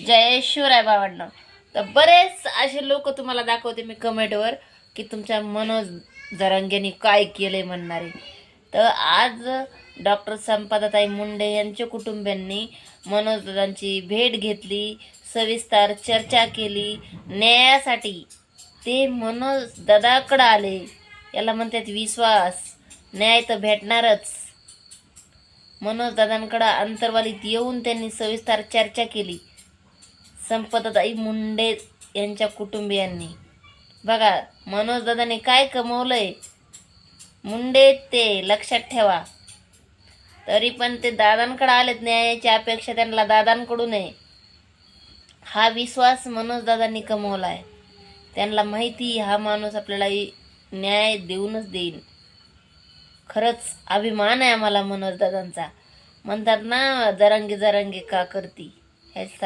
जय शिवराय बाबांना. तर बरेच असे लोक तुम्हाला दाखवते मी कमेंटवर की तुमच्या मनोज जरांगेने काय केलंय म्हणणारे. तर आज डॉक्टर संपादाताई मुंडे यांच्या कुटुंबियांनी मनोजदादांची भेट घेतली सविस्तर चर्चा केली. न्यायासाठी ते मनोजदादाकडं आले. याला म्हणतात विश्वास. न्याय तर भेटणारच. मनोजदादांकडं अंतर्वालीत येऊन त्यांनी सविस्तर चर्चा केली. संपतताई मुंडे यांच्या कुटुंबियांनी. बघा मनोज दादाने काय कमवलंय? मुंडे ते लक्षात ठेवा. तरी पण ते दादांकडे आलेत न्यायाची अपेक्षा त्यांना दादांकडून आहे. हा विश्वास मनोज दादांनी कमवलाय. त्यांना माहिती हा माणूस आपल्याला न्याय देऊनच देईन. खरंच अभिमान आहे आम्हाला मनोज दादांचा. म्हणतात ना जरंगी जरंगी का करती? ह्यासाठी